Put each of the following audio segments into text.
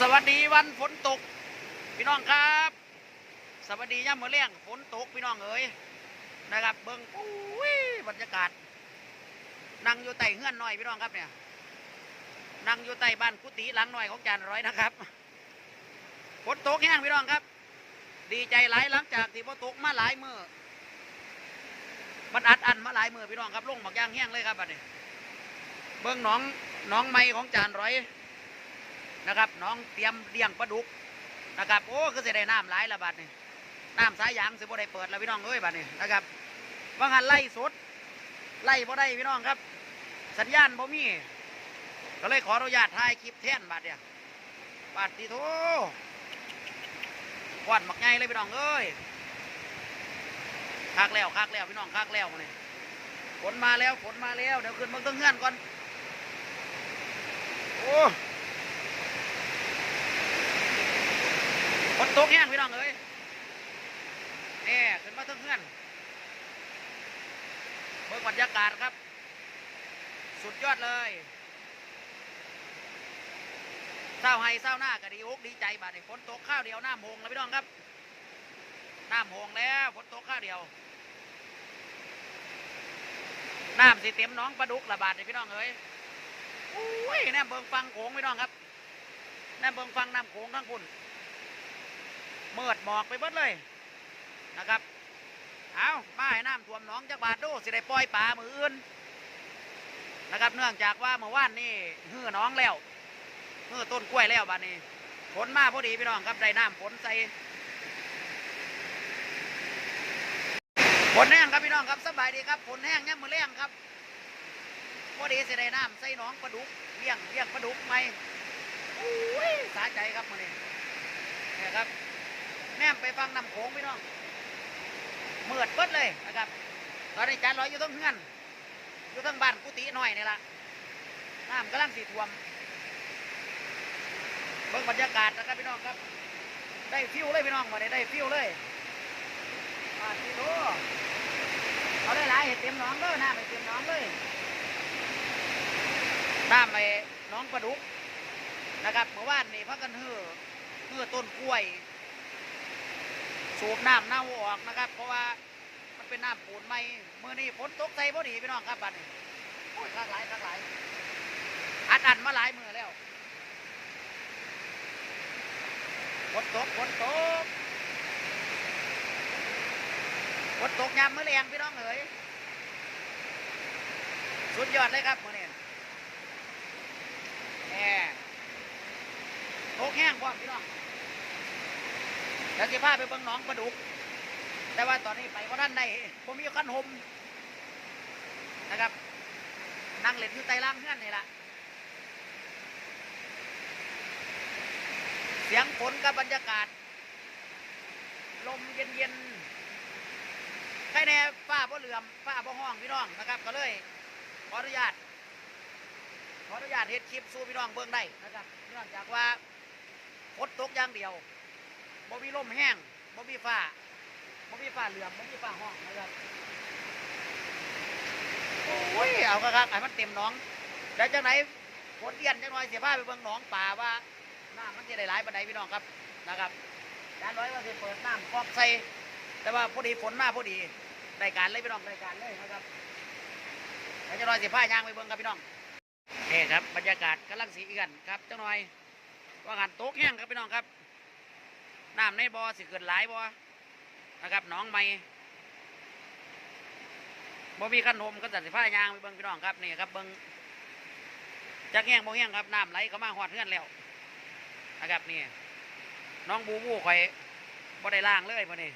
สวัสดีวันฝนตก พี่น้องครับ สวัสดีย่ำมือเลี้ยงฝนตกพี่น้องเอ๋ยนะครับ เบิ้งปุ้ยบรรยากาศนั่งอยู่ใต้เฮือนหน่อยพี่น้องครับเนี่ยนั่งอยู่ใต้บ้านกุฏิหลังหน่อยของจานร้อยนะครับฝนตกแห้งพี่น้องครับ ดีใจหลายหลังจากที่ฝนตกมาหลายมือมันอัดอันมาหลายมือพี่น้องครับลงบักย่างแห้งเลยครับบัดนี้เบิ้งหน้องหน้องไม้ของจานร้อย นะครับน้องเตรียมเลี้ยงปลาดุกนะครับโอ้คือจะได้น้ำหลายละบาดนี่น้ำสายยางสิบ่ได้เปิดแล้วพี่น้องเอ้ยบาดนี่นะครับว่างหันไล่สดไล่บ่ได้พี่น้องครับ สัญญาณบ่มีก็เลยขออนุญาตถ่ายคลิปแทนบาดเนี่ยบาดทีโถควันหมักไงเลยพี่น้องเอ้ยคักแล้วคักแล้วพี่น้องคักแล้วมาเนี่ยฝนมาแล้วฝนมาแล้วเดี๋ยวขึ้นเมืองต้งเงื่อนก่อนโอ้ นตกแห้งพี่น้องเอ้ยนี่ขึ้นมาทั้งเพื่อนเบิ่งบรรยากาศครับ สุดยอดเลยเศร้าไห้เศร้าหน้าก็ดีอกดีใจบาดนี้ฝนตกข้าวเดียวหน้ำหงแล้วพี่น้องครับหน้ำหงแล้วฝนตกข้าวเดียวน้ำสิเต็มน้องปลาดุกระบาดเลยพี่น้องเอ้ยอุ้ยแน่เบิ่งฟังโขงพี่น้องครับแน่เบิ่งฟังน้ำโขงทั้งคุณ เมิดหมอกไปเบิดเลยนะครับ เอามาให้น้ำท่วมหนองจากบาทดูสิได้ปล่อยปลามืออื่นนะครับเนื่องจากว่าเมื่อวานนี่หื้อน้องแล้วหื้อต้นกล้วยแล้วบาดนี้ฝนมาพอดีพี่น้องครับได้น้ำฝนใส่ฝนแห้งครับพี่น้องครับสบายดีครับฝนแห้งยังมือแรงครับพอดีสิได้น้ำใส่หนองปลาดุกเลี้ยงเลี้ยงปลาดุกไหมอุ้ยสาใจครับมือนี้นี่ครับ นมไปฟังน้ำโขงพี่น้องเมือดเบิดเลยนะครับ ตอนนี้จานลอยอยู่ทั้งเฮือนอยู่ทั้งบ้านกุฏิหน่อยนี่ละน้ำกำลังสีท่วมเบิ่งบรรยากาศนะครับพี่น้องครับ ได้ฟิวเลยพี่น้องมาได้ได้ฟิวเลยอ่าทีโตเอาได้หลายเห็ดเต็มน้องเลยน้ำไปเต็มน้องเลยน้ำไปน้องปลาดุกนะครับเมื่อวานนี่พักกันเฮือเฮือต้นกล้วย สูบน้ำเน่าออกนะครับ เพราะว่ามันเป็นน้ำปูนไหมเมื่อนี้ฝนตกใส่พอดีพี่น้องครับบัดนี้โอ้ยคักหลายคักหลายอัดอันมาหลายมือแล้วฝนตกฝนตกฝนตกยามเมื้อแรงพี่น้องเอ๋ยสุดยอดเลยครับมื่อนี้แหมตกแห้งพร้อมพี่น้อง เดี๋ยวสิพาไปเบิ่งหนองปลาดุก แต่ว่าตอนนี้ไปว่าท่านใดผมมีคันหมนะครับนั่งเล่นอยู่ใต้ล่างเพื่อนนี่แหละเสียงฝนกับบรรยากาศ ลมเย็นๆใครแน่ฟ้าบ่เหลื่อมฟ้าบ่ห้องพี่น้องนะครับ ก็เลยขออนุญาตขออนุญาตเฮ็ดคลิปสู่พี่น้องเบิ่งได้นะครับเนื่องจากว่าฝนตกอย่างเดียว บ่มีลมแห้งบ่มีฟ้าบ่มีฟ้าเหลืองบ่มีฟ้าห้องนะครับโอ้ยเอาครับให้มันเต็มหนองเดี๋ยวจังไหนฝนเอียนจังหน่อยเสียผ้าไปเบิ่งหนองป่าว่าน้ำมันจะได้หลายปานใดพี่น้องครับนะครับจานร้อยว่าสิเปิดน้ำกอกใส่แต่ว่าพอดีฝนมาพอดีได้การเลยพี่น้องได้การเลยนะครับเดี๋ยวจังหน่อยเสียผ้ายางไปเบิ่งครับพี่น้องนี่ครับบรรยากาศกำลังสีกันครับจังหน่อยว่างันโตกแห้งครับพี่น้องครับ น้ำในบ่อสิเกิดหลายบ่อนะครับหนองใหม่บ่มีขนมก็ตัดสิผ้ายางไปเบิ่งพี่น้องครับนี่ครับเบิ่งจักแห้งบ่แห้งครับน้ำไหลเข้ามาหอดเพื่อนแล้วนะครับนี่น้องบูบูข่อยบ่ได้ล่างเลยพอนี่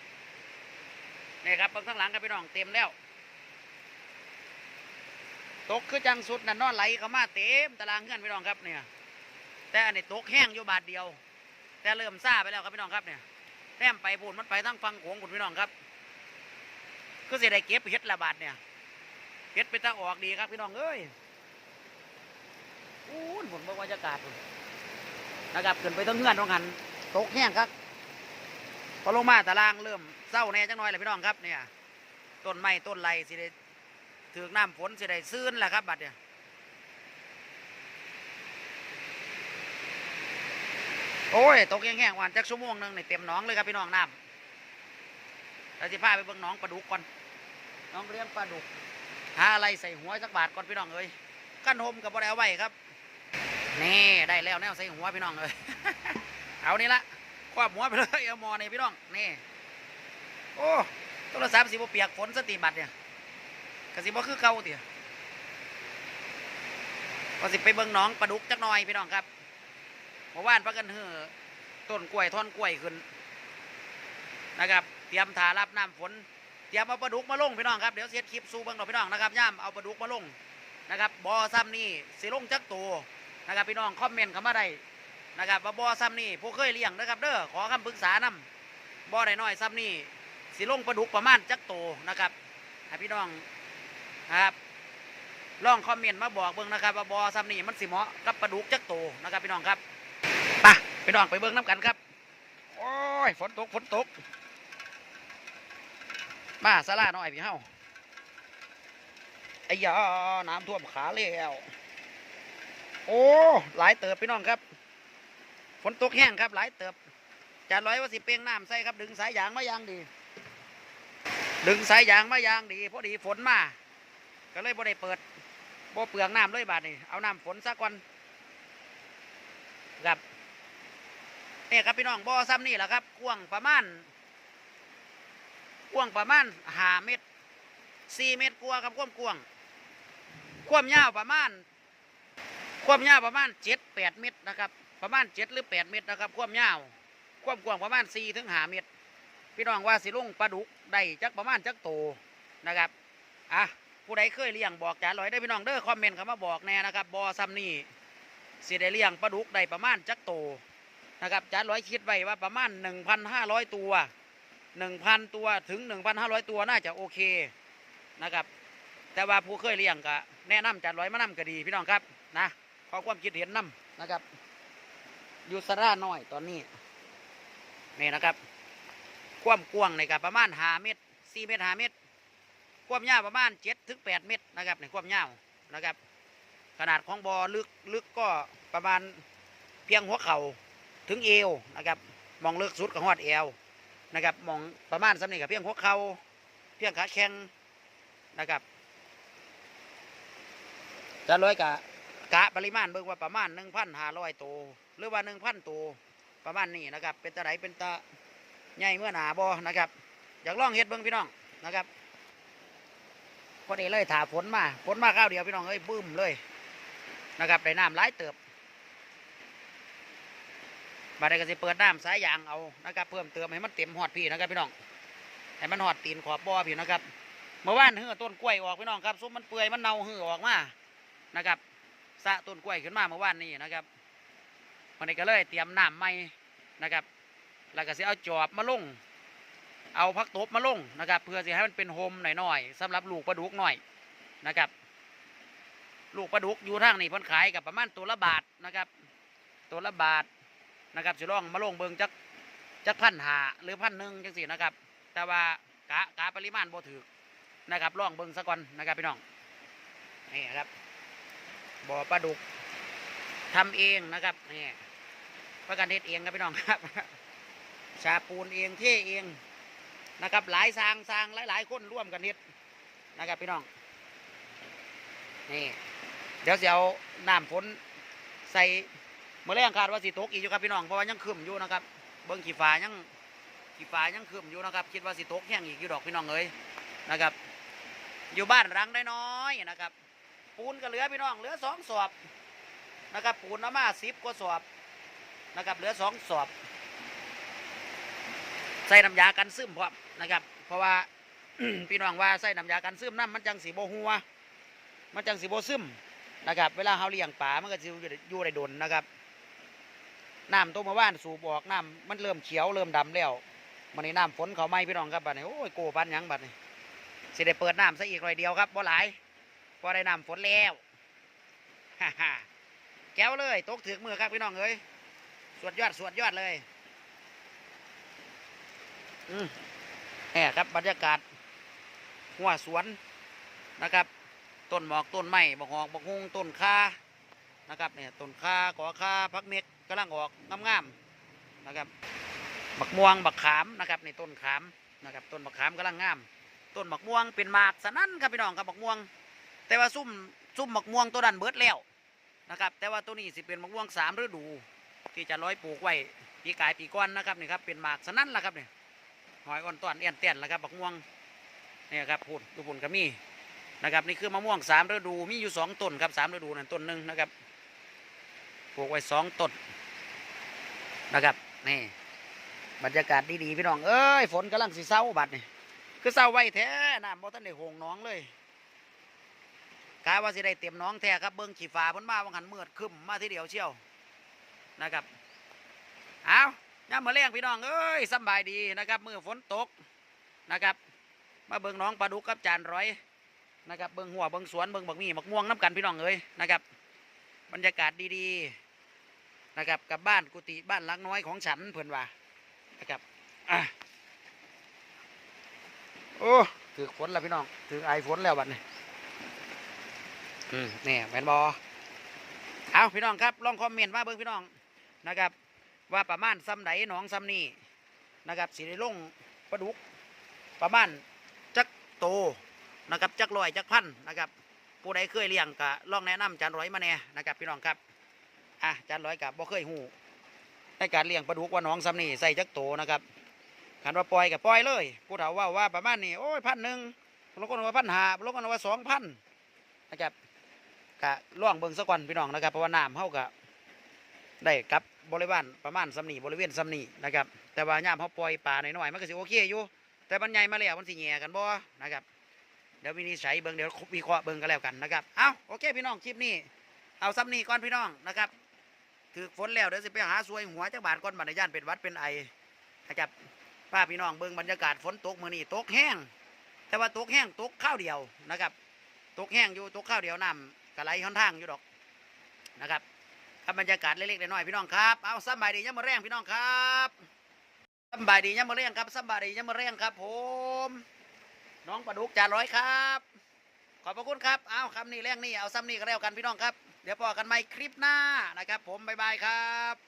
นี่ครับเบิ่งข้างหลังครับพี่น้องเต็มแล้ว ตกคือจังสุดนั่นนอนไหลเข้ามาเต็มตารางเพื่อนพี่น้องครับเนี่ยแต่อันนี้ตกแห้งอยู่บาทเดียว แต่เริ่มซาไปแล้วครับพี่น้องครับเนี่ยแต้มไปพูนมันไปทั้งฟังโขงคุณพี่น้องครับก็สิได้เก็บเห็ดละบาทเนี่ยเห็ดไปตาออกดีครับพี่น้องเอ้ยอู้นผมบอกว่าจะกาศพุ่นะครับขึ้นไปทั้งเงื่อนตรงหันตกแห้งครับพอลงมาตารางเริ่มเศร้าแน่จังน้อยเลยพี่น้องครับเนี่ยต้นไม้ต้นไรสิได้ถือน้ำฝนสิได้ซื่นแหละครับบัดเนี่ย โอ้ยตกแห้งๆวันจักชั่วโมงหนึ่งเนี่เต็มหนองเลยครับพี่น้องน้ำเราจะพาไปเบิ่งหนองปลาดุกก่อนน้องเลี้ยงปลาดุกหาอะไรใส่หัวสักบาทก่อนพี่น้องเอ้ยกั้นโฮมกับบ่ได้เอาไว้ครับนี่ได้แล้วแนวใส่หัวพี่น้องเอ้ยเอานี่ละครอบหัวไปเลยเอามอนี่พี่น้องนี่โอ้โทรศัพท์สิบเปียกฝนสติบัตรเนี่ยกระสิบ่คือเก่าเตี่ยก็สิไปเบิ่งหนองปลาดุกจักหน่อยพี่น้องครับ มื่อวานพักกันเฮือต้นกล้วยท่อนกล้วยขึ้นนะครับ เตรียมถารับน้ำฝน เตรียมเอาปลาดุกมาลงพี่น้องครับเดี๋ยวเสียคลิปสู้เบิ่งดอกพี่น้องนะครับย่ามเอาปลาดุกมาลงนะครับบอซ้ำนี่สิลงจักตัวนะครับพี่น้องคอมเมนต์เข้ามาได้นะครับว่าบอซ้ำนี่ผู้เคยเลี้ยงนะครับเด้อขอคำปรึกษานำบอได้น้อยซ้ำนี่สิลงปลาดุกประมาณจักตัวนะครับให้พี่น้องนะครับลองคอมเมนต์มาบอกเบิ่งนะครับว่าบอซ้ำนี่มันสิเหมาะกับปลาดุกจักตัวนะครับพี่น้องครับ ไปพี่น้องไปเบิ่งน้ำกันครับ โอ้ยฝนตกฝนตก มาสลาหน่อยพี่เฮาไอ้ยาน้ำท่วมขาแล้วโอ้หลายเติบพี่น้องครับ ฝนตกแห้งครับ หลายเติบจานร้อยว่าสิเปียงน้ำใส่ครับ ดึงสายยางมายางดี ดึงสายยางมายางดีพอดีฝนมาก็เลยบ่ได้เปิดบ่เปลืองน้ำเลยบาดนี่เอาน้ำฝนซะก่อนครับ นี่ยครับพี่น้องบ่อซ้ำนี่แหละครับกว้างประมาณกว้างประมาณห้าเมตรสี่เมตรกว่าครับความกว้างความยาวประมาณ ความยาวประมาณเจ็ดแปดเมตรนะครับ ประมาณเจ็ดหรือแปดเมตรนะครับ ความยาวความกว้างประมาณสี่ถึงห้าเมตร พี่น้องว่าสิลุงปลาดุกได้จักประมาณจักโตนะครับอะผู้ใดเคยเลี้ยงบอกจ่าลอยได้พี่น้องเด้อคอมเมนต์เข้ามาบอกแน่นะครับบอซัมนี่สิได้เลี้ยงปลาดุกได้ประมาณจักโต นะครับจ่าลอยคิดไว้ว่าประมาณหนึ่งพันห้าร้อยตัวหนึ่งพันตัวถึงหนึ่งพันห้าร้อยตัวน่าจะโอเคนะครับ แต่ว่าผู้เคยเลี้ยงก็แนะนำจัดร้อยมานำก็ดีพี่น้องครับนะขอความคิดเห็นนำนะครับอยู่สระน้อยตอนนี้นี่นะครับความกว้างในกับประมาณห้าเมตรสี่เมตรห้าเมตรความยาวประมาณเจ็ดถึงแปดเมตรนะครับในความยาวนะครับ ขนาดของบอ่อลึกลึกก็ประมาณเพียงหัวเข่า ถึงเอวนะครับมองเลึกสุดก็หอดเอวนะครับมองประมาณสำเนีกับเพียงหัวเขาเพียงขาแข้งนะครับจะร้อยกะกะปริมาณเบิ่งว่าประมาณหนึ่งพันห้าร้อยตัวหรือว่าหนึ่งพันตัวประมาณนี้นะครับ เป็นตะไดเป็นตะใหญ่เมื่อหนาบอนะครับ อยากลองเฮ็ดเบิ่งพี่น้องนะครับพอดีเลยถาฝนมาฝนมาข้าวเดียวพี่น้องเอ้ยบึ้มเลยนะครับได้น้ำหลายเติบ บาดนี้ก็สิเปิดน้ำสายยางเอานะครับเพิ่มเติมให้มันเต็มหอดพี่นะครับพี่น้องให้มันหอดตีนขอบบ่อพี่นะครับเมื่อวานเหือต้นกล้วยออกพี่น้องครับซุมมันเปื่อยมันเน่าเหือออกมานะครับสะต้นกล้วยขึ้นมาเมื่อวานนี้นะครับวันนี้ก็เลยเตรียมน้ำใหม่นะครับ แล้วก็สิเอาจอบมาลงเอาพักตบมาลงนะครับ เพื่อสิให้มันเป็นโฮมหน่อยๆสำหรับลูกปลาดุกหน่อยนะครับ ลูกปลาดุกอยู่ทางนี้พิ่นขายกับประมาณตัวละบาทนะครับ ตัวละบาท นะครับสิล่องมาลงเบิงจักจักพันหาหรือพันหนึ่งจังสี่นะครับ แต่ว่ากะกะปริมาณบ่ถือนะครับล่องเบิงซะก่อนนะครับพี่น้องนี่ครับบ่อปลาดุกทำเองนะครับนี่ประกันเฮ็ดเองครับพี่น้องครับชาปูนเองเทเองนะครับ หลายสางสางหลายหลายๆคนร่วมกันเฮ็ดนะครับพี่น้องนี่เดี๋ยวสิเอาน้ำฝนใส่ เมื่อแรงคาดว่าสิตกอีกอยู่ครับพี่น้องเพราะว่ายังคืมอยู่นะครับ เบิ้งขี่ฟ้ายังขี่ฟ้ายังคืมอยู่นะครับ คิดว่าสิตกแห้งอีกอยู่ดอกพี่น้องเอ้ยนะครับ อยู่บ้านรังได้น้อยๆนะครับ ปูนก็เหลือพี่น้องเหลือสองสอบนะครับ ปูนเอามาสิบกว่าสอบนะครับเหลือสองสอบ ใส่น้ำยากันซึมพร้อมนะครับ เพราะว่าพี่น้องว่าใส่น้ำยากันซึมน้ำมันจังสีโบหัว มันจังสีโบซึมนะครับ เวลาเขาเลี้ยงปลามันก็จะอยู่ได้ดนนะครับ น้ำตัวมาว่านสูบออกน้ำมันเริ่มเขียวเริ่มดำแล้วมันนี้น้ำฝนเขาไหมพี่น้องครับบัดนี้โอ้ยโกปันยังบัดนี้สิได้เปิดน้ำซะอีกหน่อยเดียวครับบ่หลายพอได้น้ำฝนแล้วฮ่าฮ่าแก้วเลยตกถึงมือครับพี่น้องเอ้ยสวดยอดสวดยอดเลยอืมแหมครับบรรยากาศหัวสวนนะครับต้นหมอกต้นไม้บกหอกบกฮงต้นคานะครับเนี่ยต้นคากอคาพักเม็ก กำลังออกงามๆนะครับ บักม่วงบักขามนะครับในต้นขามนะครับต้นบักขามกำลังงาม ต้นบักม่วงเป็นหมากสนั่นครับพี่น้องครับบักม่วง แต่ว่าซุ่มซุ่มบักม่วงตัวดันเบิดแล้วนะครับ แต่ว่าตัวนี้สิเป็นบักม่วงสามฤดู ที่จะร้อยปลูกไว้ปีกายปีก้อนนะครับนี่ครับเป็นหมากสนั่นละครับนี่หอยอ่อนต้อนเอี้ยนเตี้ยนละครับบักม่วงนี่ครับพูดดูปุ่นก็มีนะครับนี่คือมะม่วงสามฤดูมีอยู่สองต้นครับสามฤดูนั่นต้นหนึ่งนะครับปลูกไว้สองต้น นะครับนี่บรรยากาศดีๆพี่น้องเอ้ยฝนกำลังสิเศร้าบัดนี่คือเศร้าไว้แท้น้ำบ่ทันได้หงน้องเลยกายว่าสิได้เต็มน้องแท้ครับเบิ้งขีฟ้าพ้นมาวังหันเมือดครึมมาทีเดียวเชี่ยวนะครับเอาย่ำมาเลี้ยงพี่น้องเอ้ยสบายดีนะครับมือฝนตกนะครับ มาเบิ้งน้องปลาดุกกับจานร้อยนะครับเบิ้งหัวเบิ้งสวนเบิ้งบักมีบักม่วงน้ำกันพี่น้องเอ้ยนะครับ บรรยากาศดีๆ นะครับกับบ้านกุฏิบ้านหลังน้อยของฉันเพื่อนว่านะครับอะโอ้ถือฝนแล้วพี่น้องถือไอฝนแล้วบัดนี้อืมนี่แมนบอเอาพี่น้องครับลองคอมเมนต์มาเบิ้งพี่น้องนะครับ ว่าประมาณซ้ำไหนหนองซ้ำนี่นะครับสิได้ลงปลาดุก ประมาณจักโตนะครับจักลอยจักพันนะครับผู้ใดเคยเลี้ยงก็ลองแนะนำจานร้อยมาแน่นะครับ พี่น้องครับ อะจานร้อยกับบ่เคยหูในการเลี้ยงปลาดุกว่าน้องซ้ำนี่ใส่จักโตนะครับขันว่าปล่อยกับปล่อยเลยผู้เฒ่าว่าว่าประมาณนี้โอ้ยพันหนึ่งบางคนว่าพันหาบางคนว่าสองพันนะครับกะล่องเบิงสักวันพี่น้องนะครับเพราะว่าน้ำเฮาก็ได้กับบริเวารประมาณซ้ำนี่บริเวณซ้ำนี่นะครับแต่ว่าย่ามเขาปล่อยปลาหน่อยๆมันก็สิโอเคอยู่แต่บรรยายมาแล้วมันสิแย่กันบ่นะครับเดี๋ยววินิจฉัยเบิงเดี๋ยววิเคราะห์เบิงกันแล้วกันนะครับ เอาโอเคพี่น้องคลิปนี้ เอาซ้ำนี่ก่อนพี่น้องนะครับ ถือฝนแล้วเดี๋ยวสิไปหาซวยหัวจักบาทก่อนบัดนย่านเป็นวัดเป็นไอนะครับป้าพี่น้องเบิ่งบรรยากาศฝนตกมือนี้ตกแห้ง แต่ว่าตกแห้งตกข้าวเดียวนะครับ ตกแห้งอยู่ตกข้าวเดียวน้ำกระไหลค่อนทางอยู่ดอกนะครับครับบรรยากาศเล็กๆน้อยๆพี่น้องครับเอาสำบายดียามมื้อแรงพี่น้องครับสำบายดียามมื้อแรงครับสำบายดียามมื้อแรงครับ ผม น้องปลาดุกจานร้อยครับ ขอบพระคุณครับเอาคำนี้แรงนี่เอาซ้ำนี่ก็แล้วกันพี่น้องครับ เดี๋ยวพอกันใหม่คลิปหน้านะครับ ผมบ๊ายบายครับ